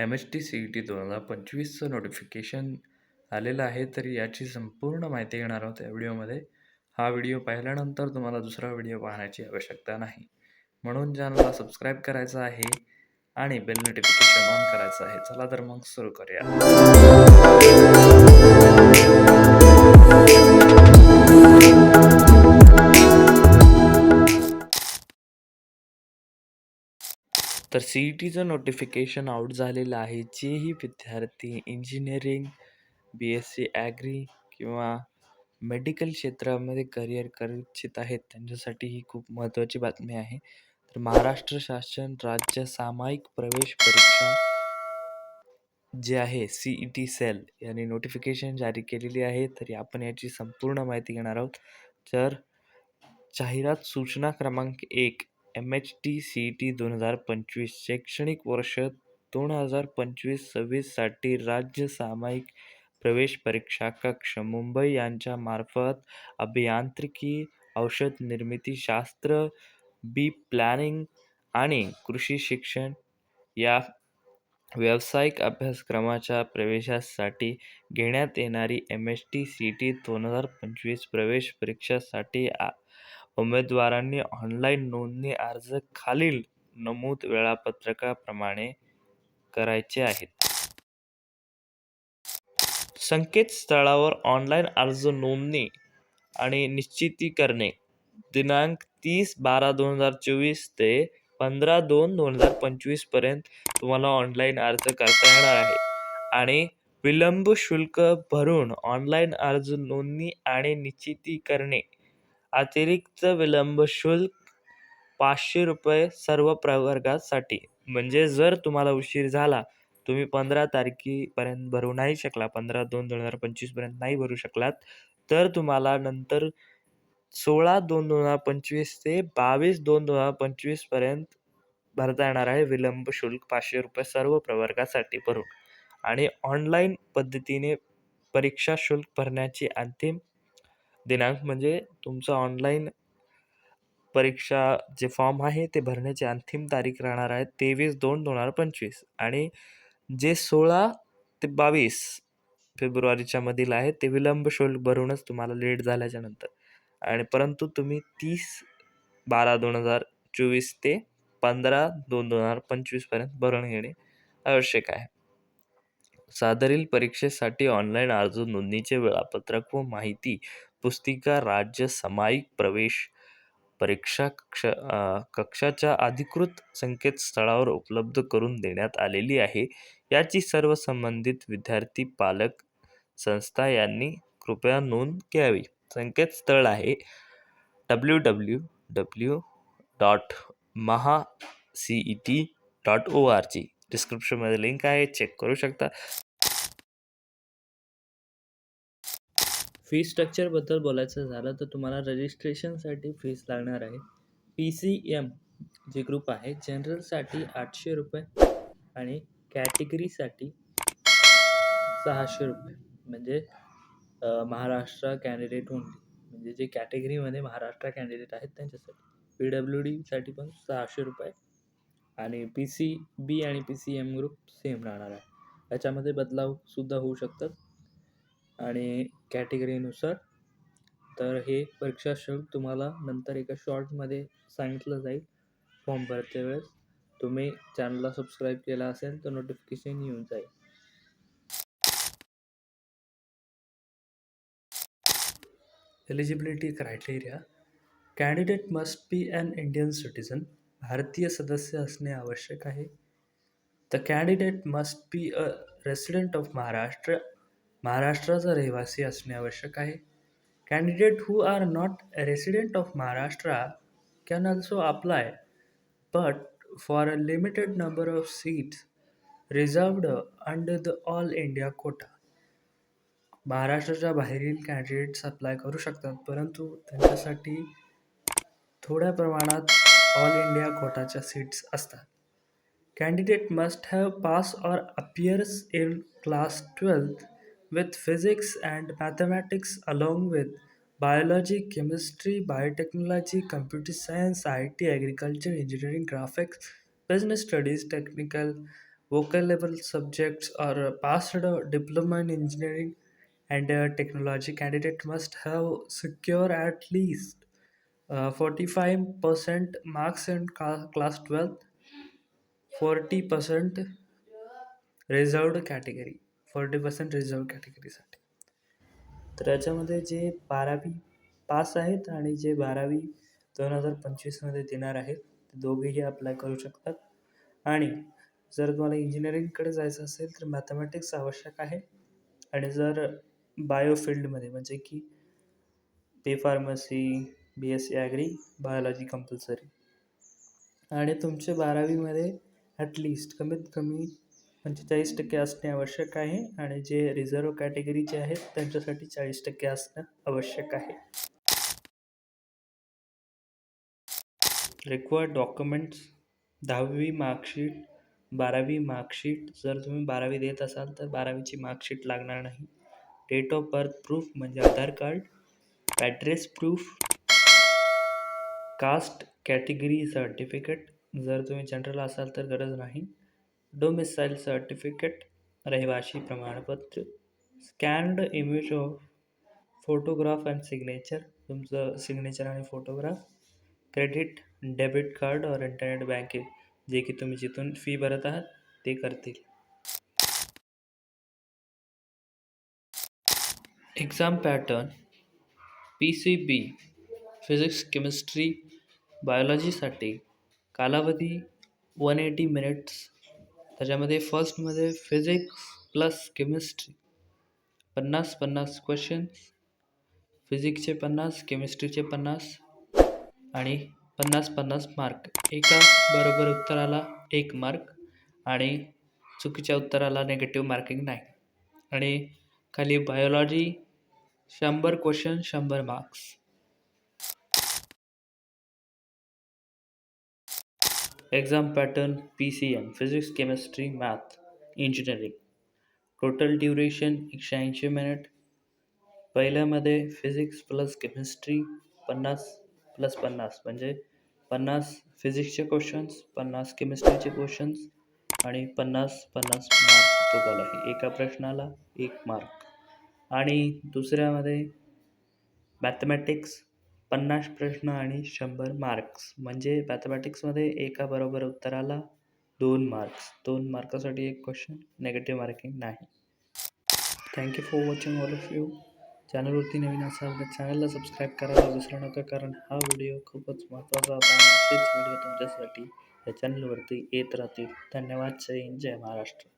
M H T C E T दोन हजार पंचवीसचं notification आलेलं आहे तर याची संपूर्ण माहिती घेणार आहोत या व्हिडिओमध्ये. हा व्हिडिओ पाहिल्यानंतर तुम्हाला दुसरा व्हिडिओ पाहण्याची आवश्यकता नाही. म्हणून चॅनलला सबस्क्राईब करायचं आहे आणि बेल नोटिफिकेशन ऑन करायचं आहे. चला तर मग सुरू करूया. तर सी ई टीचं नोटिफिकेशन आउट झालेलं आहे. जेही विद्यार्थी engineering B S C agri किंवा मेडिकल क्षेत्रामध्ये करिअर करू इच्छित आहेत त्यांच्यासाठी ही खूप महत्त्वाची बातमी आहे. तर महाराष्ट्र शासन राज्य सामायिक प्रवेश परीक्षा जे आहे सी ई टी सेल यांनी नोटिफिकेशन जारी केलेली आहे. तरी आपण याची संपूर्ण माहिती घेणार आहोत. तर जाहिरात सूचना क्रमांक एक M H T C E T दोन हजार पंचवीस शैक्षणिक वर्ष दोन हजार पंचवीस सव्वीससाठी राज्य सामायिक प्रवेश परीक्षा कक्ष मुंबई यांच्यामार्फत अभियांत्रिकी औषध निर्मिती शास्त्र बी प्लॅनिंग आणि कृषी शिक्षण या व्यावसायिक अभ्यासक्रमाच्या प्रवेशासाठी घेण्यात येणारी M H T C T दोन हजार पंचवीस प्रवेश परीक्षासाठी आ उमेदवारांनी ऑनलाईन नोंदणी अर्ज खालील नमूद वेळापत्रकाप्रमाणे करायचे आहेत. संकेतस्थळावर ऑनलाईन अर्ज नोंदणी आणि निश्चिती करणे दिनांक तीस बारा दोन हजार चोवीस ते पंधरा दोन दोन हजार पंचवीसपर्यंत तुम्हाला ऑनलाईन अर्ज करता येणार आहे. आणि विलंब शुल्क भरून ऑनलाईन अर्ज नोंदणी आणि निश्चिती करणे अतिरिक्त विलंब शुल्क पाचशे रुपये सर्व प्रवर्गासाठी. म्हणजे जर तुम्हाला उशीर झाला तुम्ही पंधरा तारखेपर्यंत भरू नाही शकला पंधरा दोन दोन हजार पंचवीसपर्यंत नाही भरू शकलात तर तुम्हाला नंतर सोळा दोन दोन हजार पंचवीस ते बावीस दोन दोन हजार पंचवीसपर्यंत भरता येणार आहे विलंब शुल्क पाचशे रुपये सर्व प्रवर्गासाठी भरून. आणि ऑनलाईन पद्धतीने परीक्षा शुल्क भरण्याची अंतिम दिनांक म्हणजे तुमचं ऑनलाईन परीक्षा जे फॉर्म आहे ते भरण्याची अंतिम तारीख राहणार आहे तेवीस दोन दोन हजार पंचवीस. आणि जे सोळा ते बावीस फेब्रुवारीच्या मधील आहे ते विलंब शुल्क भरूनच तुम्हाला लेट झाल्याच्यानंतर. आणि परंतु तुम्ही तीस बारा दोन हजार चोवीस ते पंधरा दोन दोन हजार पंचवीसपर्यंत भरून घेणे आवश्यक आहे. सादरील परीक्षेसाठी ऑनलाईन अर्ज नोंदणीचे वेळापत्रक व माहिती पुस्तिका राज्य सामायिक प्रवेश परीक्षा कक्ष कक्षाच्या अधिकृत संकेतस्थळावर उपलब्ध करून देण्यात आलेली आहे. याची सर्व संबंधित विद्यार्थी पालक संस्था यांनी कृपया नोंद घ्यावी. संकेतस्थळ आहे W W W dot Maha C E T dot O R G डिस्क्रिप्शनमध्ये लिंक आहे. चेक करू शकता. फी स्ट्रक्चरबद्दल बोलायचं झालं तर तुम्हाला रजिस्ट्रेशनसाठी फीस लागणार आहे. पी सी एम जे ग्रुप आहे जनरलसाठी आठशे रुपये आणि कॅटेगरीसाठी सहाशे रुपये. म्हणजे महाराष्ट्र कॅन्डिडेट ओनली म्हणजे जे कॅटेगरीमध्ये महाराष्ट्र कॅन्डिडेट आहेत त्यांच्यासाठी. पी डब्ल्यू डीसाठी पण सहाशे रुपये आणि पी सी बी आणि P C M group same राहणार आहे. याच्यामध्ये बदलावसुद्धा होऊ शकतात. आणि कॅटेगरीनुसार. तर हे परीक्षा शुल्क तुम्हाला नंतर एका शॉर्टमध्ये सांगितलं जाईल. फॉर्म भरते वेळेस. तुम्ही चॅनलला सबस्क्राईब केला असेल तर नोटिफिकेशन येऊन जाईल. Eligibility criteria candidate must be an Indian citizen भारतीय सदस्य असणे आवश्यक आहे. The candidate must be a resident of Maharashtra महाराष्ट्राचा रहिवासी असणे आवश्यक आहे. Candidate who are not resident of Maharashtra can also apply but for a limited number of seats reserved under the all India quota महाराष्ट्राच्या बाहेरील candidates apply करू शकतात परंतु त्यांच्यासाठी थोड्या प्रमाणात ऑल इंडिया कोटाच्या सीट्स असतात. Candidate must have pass or appears in class twelfth with physics and mathematics along with biology, chemistry, biotechnology, computer science, IT, agriculture, engineering, graphics, business studies, technical, vocal level subjects or passed a diploma in engineering and a technology candidate must have secure at least uh, 45% marks in class 12, 40% reserved category. Forty percent reserve कॅटेगरीसाठी तर याच्यामध्ये जे बारावी pass आहेत आणि जे बारावी दोन हजार पंचवीसमध्ये देणार आहेत ते दोघेही अप्लाय करू शकतात. आणि जर तुम्हाला इंजिनिअरिंगकडे जायचं असेल तर मॅथमॅटिक्स आवश्यक आहे. आणि जर बायो फील्डमध्ये म्हणजे की B pharmacy B S C agri biology compulsory आणि तुमचे बारावीमध्ये ॲटलिस्ट कमीत कमी पंचेचाळीस टक्के असणे आवश्यक आहे आणि जे रिझर्व कॅटेगरीचे आहेत त्यांच्यासाठी चाळीस टक्के असणं आवश्यक आहे. रिक्वायर्ड डॉक्युमेंट्स दहावी मार्कशीट बारावी मार्कशीट जर तुम्ही बारावी देत असाल तर बारावीची मार्कशीट लागणार नाही. डेट ऑफ बर्थ प्रूफ म्हणजे Aadhaar card address proof caste category certificate जर तुम्ही जनरल असाल तर गरज नाही. डोमिसाइल सर्टिफिकेट रहिवाशी प्रमाणपत्र scanned image of photograph and signature तुमचं सिग्नेचर आणि फोटोग्राफ क्रेडिट डेबिट कार्ड और इंटरनेट बँकिंग जे की तुम्ही जिथून फी भरत आहात ते करतील. Exam pattern P C B physics chemistry बायोलॉजीसाठी कालावधी वन एटी मिनिट्स त्याच्यामध्ये फर्स्टमध्ये फिजिक्स प्लस केमिस्ट्री पन्नास पन्नास क्वेश्चन्स फिजिक्सचे पन्नास केमिस्ट्रीचे पन्नास आणि पन्नास पन्नास मार्क एका बरोबर उत्तराला एक मार्क आणि चुकीच्या उत्तराला नेगेटिव्ह मार्किंग नाही. आणि खाली बायोलॉजी शंभर क्वेश्चन शंभर marks exam pattern P C M physics chemistry math engineering total duration एकशे ऐंशी मिनिट पहिल्यामध्ये फिजिक्स प्लस केमिस्ट्री पन्नास प्लस पन्नास. म्हणजे पन्नास फिजिक्सचे क्वेश्चन्स पन्नास केमिस्ट्रीचे क्वेश्चन्स आणि पन्नास पन्नास मार्क टोटल आहे. एका प्रश्नाला एक मार्क आणि दुसऱ्यामध्ये मॅथमॅटिक्स पन्नास प्रश्न आणि शंभर मार्क्स. म्हणजे मॅथमॅटिक्समध्ये एका बरोबर उत्तराला दोन मार्क्स. दोन मार्कासाठी एक क्वेश्चन नेगेटिव्ह मार्किंग नाही. Thank you for watching all of you चॅनलवरती नवीन असाल तर चॅनलला सबस्क्राईब करायला विसरू नका कारण हा व्हिडिओ खूपच महत्त्वाचा होता आणि असेच व्हिडिओ तुमच्यासाठी या चॅनलवरती येत राहतील. धन्यवाद. जय हिंद. जय महाराष्ट्र.